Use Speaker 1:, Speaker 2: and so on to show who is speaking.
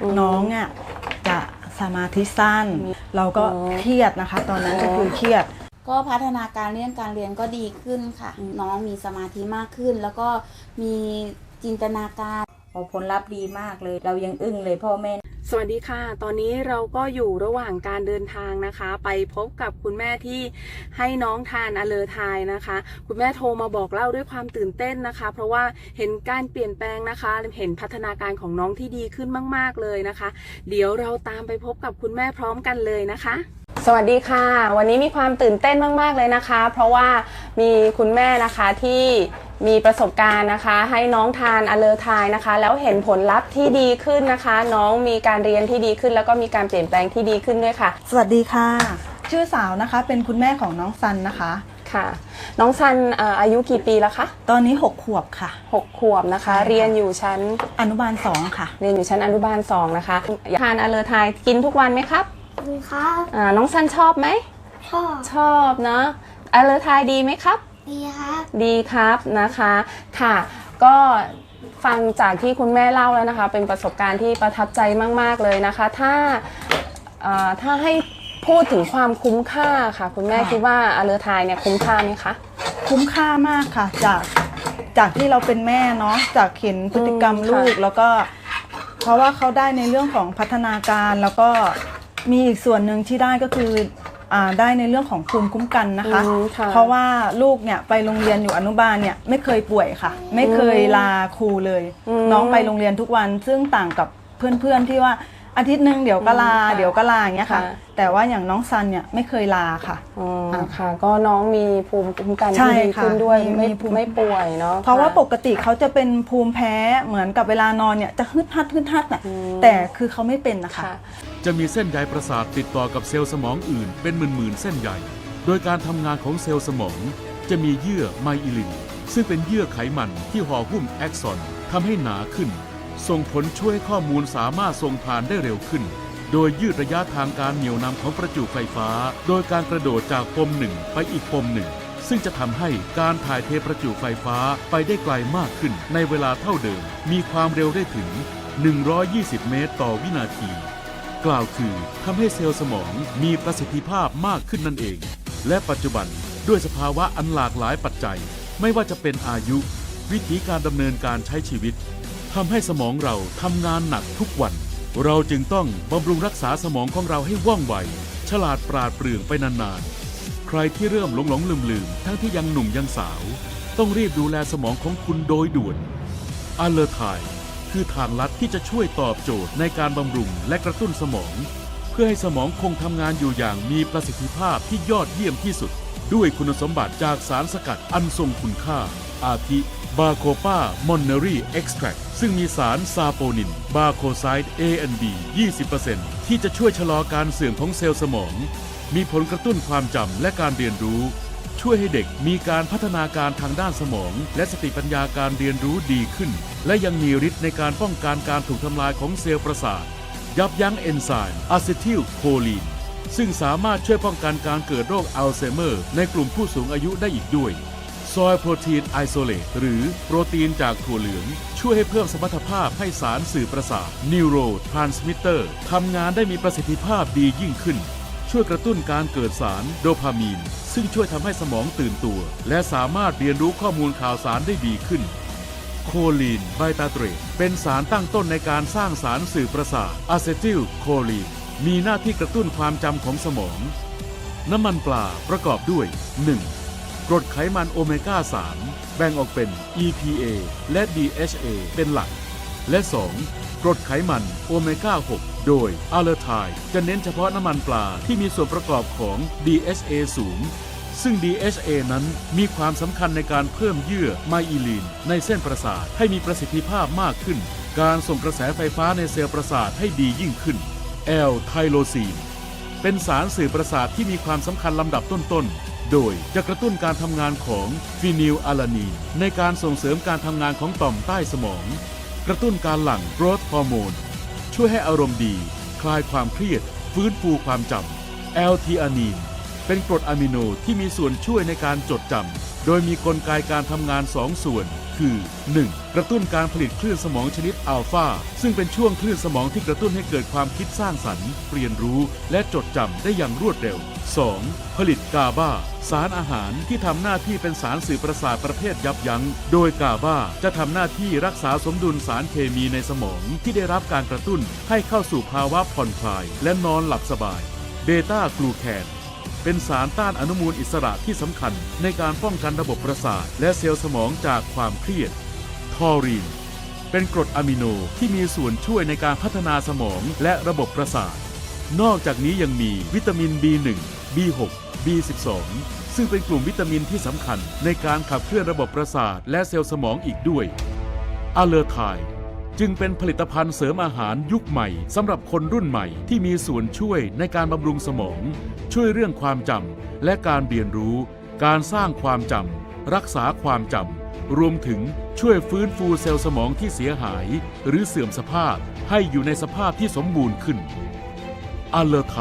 Speaker 1: อืม
Speaker 2: น้องอะจะสมาธิสั้น เราก็
Speaker 1: อ๋อ
Speaker 2: เครียดนะคะ ตอนนั้นก็คือเครียด
Speaker 3: ก็พัฒนาการเรื่องการเรียนก็ดีขึ้นค่ะ น้องมีสมาธิมากขึ้น แล้วก็มีจินตนาการ
Speaker 4: โอ้ผลลัพธ์ดีมากเลย เรายังอึ้งเลยพ่อแม่
Speaker 1: ส วัสดีค่ะ ตอนนี้เราก็อยู่ระหว่างการเดินทางนะคะ ไปพบกับคุณแม่ที่ให้น้องทานอเลอทายนะคะ คุณแม่โทรมาบอกเล่าด้วยความตื่นเต้นนะคะ เพราะว่าเห็นการเปลี่ยนแปลงนะคะ เห็นพัฒนาการของน้องที่ดีขึ้นมาก ๆ เลยนะคะ เดี๋ยวเราตามไปพบกับคุณแม่พร้อมกันเลยนะคะ สวัสดีค่ะ วันนี้มีความตื่นเต้นมาก ๆ เลยนะคะ เพราะว่ามีคุณแม่นะคะที่ มีประสบการณ์นะคะ ให้น้องทานอเลอทายนะคะ แล้วเห็นผลลัพธ์ที่ดีขึ้นนะคะ น้องมีการเรียนที่ดีขึ้น แล้วก็มีการเปลี่ยนแปลงที่ดีขึ้นด้วยค่ะ
Speaker 2: สวัสดีค่ะ ชื่อสาวนะคะเป็นคุณแม่ของน้องซันนะคะ
Speaker 1: ค่ะ น้องซันเอ่ออายุกี่ปีแล้วคะ
Speaker 2: ตอนนี้ 6 ขวบค่ะ
Speaker 1: หกขวบนะคะ
Speaker 2: ใช่ค่ะ
Speaker 1: เรียนอยู่ชั้น
Speaker 2: อนุบาล 2 ค่ะ
Speaker 1: เรียนอยู่ชั้นอนุบาลสองนะคะทานอเลอทายกินทุกวันไหมครับ
Speaker 3: ดีครับ
Speaker 1: อ่าน้องซันชอบไหม
Speaker 3: พ่อ
Speaker 1: ชอบเนาะอเลอทายดีไหมครับ
Speaker 3: ดีครับ
Speaker 1: ดีครับนะคะค่ะ ก็ฟังจากที่คุณแม่เล่าแล้วนะคะ เป็นประสบการณ์ที่ประทับใจมาก ๆเลยนะคะ ถ้าเอ่อถ้าให้พูดถึงความคุ้มค่าค่ะ คุณแม่
Speaker 2: ค่ะ
Speaker 1: คิดว่าอเลอทายเนี่ยคุ้มค่าไหมคะ
Speaker 2: คุ้มค่ามากค่ะ จากจากที่เราเป็นแม่เนาะจากเห็นพฤติกรรม
Speaker 1: อืม
Speaker 2: ลูก
Speaker 1: ค่ะ
Speaker 2: แล้วก็ เพราะว่าเขาได้ในเรื่องของพัฒนาการแล้วก็มีอีกส่วนหนึ่งที่ได้ก็คืออ่า ได้ในเรื่องของภูมิคุ้มกันนะคะ
Speaker 1: อืมค่ะ
Speaker 2: เพราะว่าลูกเนี่ยไปโรงเรียนอยู่อนุบาลเนี่ยไม่เคยป่วยค่ะ ไม่เคยลาครูเลย
Speaker 1: อืม
Speaker 2: น้องไปโรงเรียนทุกวันซึ่งต่างกับเพื่อนๆที่ว่าอาทิตย์หนึ่งเดี๋ยวก็ลา
Speaker 1: อืมค่ะ
Speaker 2: เดี๋ยวก็ลาอย่างเงี้ยค่ะ
Speaker 1: ค่ะ
Speaker 2: แต่ว่าอย่างน้องซันเนี่ยไม่เคยลาค่ะ
Speaker 1: อ๋อ
Speaker 2: อะ
Speaker 1: ค่ะ ก็น้องมีภูมิคุ้มกัน
Speaker 2: ใช่
Speaker 1: ที่ดี
Speaker 2: ค่ะ
Speaker 1: ขึ้นด้วย
Speaker 2: มี
Speaker 1: ไม่
Speaker 2: มีภูมิ
Speaker 1: ไม่ป่วยเนาะ
Speaker 2: เพราะว่า
Speaker 1: ค่
Speaker 2: ปกติเขาจะเป็นภูมิแพ้เหมือนกับเวลานอนเนี่ยจะฮึดฮัดฮึดฮัดน่ะ
Speaker 1: อืม
Speaker 2: แต่คือเขาไม่เป็นนะคะ
Speaker 1: ค่ะ
Speaker 5: จะมีเส้นใยประสาทติดต่อกับเซลล์สมองอื่นเป็นหมื่นๆเส้นใยโดยการทำงานของเซลล์สมอง จะมีเยื่อไมอิลิน ซึ่งเป็นเยื่อไขมันที่ห่อหุ้มแอกซอนทำให้หนาขึ้น ส่งผลช่วยให้ข้อมูลสามารถส่งผ่านได้เร็วขึ้น โดยยืดระยะทางการเหนี่ยวนำของประจุไฟฟ้า โดยการกระโดดจากปมหนึ่งไปอีกปมหนึ่ง ซึ่งจะทำให้การถ่ายเทประจุไฟฟ้าไปได้ไกลมากขึ้น ในเวลาเท่าเดิม มีความเร็วได้ถึง 120 เมตรต่อวินาที กล่าวคือทำให้เซลล์สมองมีประสิทธิภาพมากขึ้นนั่นเอง และปัจจุบันด้วยสภาวะอันหลากหลายปัจจัย ไม่ว่าจะเป็นอายุ วิธีการดำเนินการใช้ชีวิตทำให้สมองเราทำงานหนักทุกวัน เราจึงต้องบำรุงรักษาสมองของเราให้ว่องไว ฉลาดปราดเปรื่องไปนานๆ ใครที่เริ่มหลงหลงลืมลืมๆทั้งที่ยังหนุ่มยังสาว ต้องรีบดูแลสมองของคุณโดยด่วนอัลเลอร์ไทย คือทางลัดที่จะช่วยตอบโจทย์ในการบำรุงและกระตุ้นสมอง เพื่อให้สมองคงทำงานอยู่อย่างมีประสิทธิภาพที่ยอดเยี่ยมที่สุด ด้วยคุณสมบัติจากสารสกัดอันทรงคุณค่า อาทิบาโคปามอนเนอรี่เอ็กซ์แทรซึ่งมีสารซาโปนิน บาโคไซด์ A&B 20%ที่จะช่วยชะลอการเสื่อมของเซลล์สมอง มีผลกระตุ้นความจำและการเรียนรู้ ช่วยให้เด็กมีการพัฒนาการทางด้านสมอง และสติปัญญาการเรียนรู้ดีขึ้น และยังมีฤทธิ์ในการป้องกันการถูกทำลายของเซลล์ประสาท ยับยั้งเอนไซม์อะซิทิลโคลีนซึ่งสามารถช่วยป้องกันการเกิดโรคอัลไซเมอร์ ในกลุ่มผู้สูงอายุได้อีกด้วยซอยโปรตีนไอโซเลตหรือโปรตีนจากถั่วเหลือง ช่วยให้เพิ่มสมรรถภาพให้สารสื่อประสาทนิวโรทรานสมิเตอร์ทำงานได้มีประสิทธิภาพดียิ่งขึ้น ช่วยกระตุ้นการเกิดสารโดพามีน ซึ่งช่วยทำให้สมองตื่นตัว และสามารถเรียนรู้ข้อมูลข่าวสารได้ดีขึ้น โคลีนไบตาเตรตเป็นสารตั้งต้นในการสร้างสารสื่อประสาทอะเซทิลโคลีน มีหน้าที่กระตุ้นความจำของสมอง น้ำมันปลาประกอบด้วย 1. กรดไขมันโอเมก้า 3 แบ่งออกเป็น EPA และ DHA เป็นหลัก และ 2. กรดไขมันโอเมก้า 6 โดยอาเลทายจะเน้นเฉพาะน้ำมันปลาที่มีส่วนประกอบของ DHA สูง ซึ่ง DHA นั้นมีความสำคัญในการเพิ่มเยื่อไมอิลีนในเส้นประสาทให้มีประสิทธิภาพมากขึ้น การส่งกระแสไฟฟ้าในเซลล์ประสาทให้ดียิ่งขึ้น L ไทโลซีนเป็นสารสื่อประสาทที่มีความสำคัญลำดับต้นๆ โดยจะกระตุ้นการทำงานของฟีนิลอะลานีนในการส่งเสริมการทำงานของต่อมใต้สมอง กระตุ้นการหลั่งโกรทฮอร์โมน ช่วยให้อารมณ์ดี คลายความเครียด ฟื้นฟูความจำแอลทีอานีนเป็นกรดอะมิโนที่มีส่วนช่วยในการจดจำโดยมีกลไกการทำงานสองส่วน คือ 1. กระตุ้นการผลิตคลื่นสมองชนิดอัลฟาซึ่งเป็นช่วงคลื่นสมองที่กระตุ้นให้เกิดความคิดสร้างสรรค์ เรียนรู้ และจดจำได้อย่างรวดเร็ว 2. ผลิตกาบาสารอาหารที่ทำหน้าที่เป็นสารสื่อประสาทประเภทยับยัง้ง โดยกาบาจะทำหน้าที่รักษาสมดุลสารเคมีในสมองที่ได้รับการกระตุ้นให้เข้าสู่ภาวะผ่อนคลาย และนอนหลับสบาย เบต้ากลูแคน เป็นสารต้านอนุมูลอิสระที่สำคัญในการป้องกันระบบประสาท และเซลล์สมองจากความเครียด ทอรีน เป็นกรดอะมิโนที่มีส่วนช่วยในการพัฒนาสมองและระบบประสาท นอกจากนี้ยังมีวิตามิน B1 B6 B12 ซึ่งเป็นกลุ่มวิตามินที่สำคัญในการขับเคลื่อนระบบประสาทและเซลล์สมองอีกด้วยอะเลอไทย จึงเป็นผลิตภัณฑ์เสริมอาหารยุคใหม่สำหรับคนรุ่นใหม่ที่มีส่วนช่วยในการบำรุงสมอง ช่วยเรื่องความจำและการเรียนรู้ การสร้างความจำรักษาความจำรวมถึงช่วยฟื้นฟูเซลล์สมองที่เสียหาย หรือเสื่อมสภาพให้อยู่ในสภาพที่สมบูรณ์ขึ้นอัลเลอร์ไท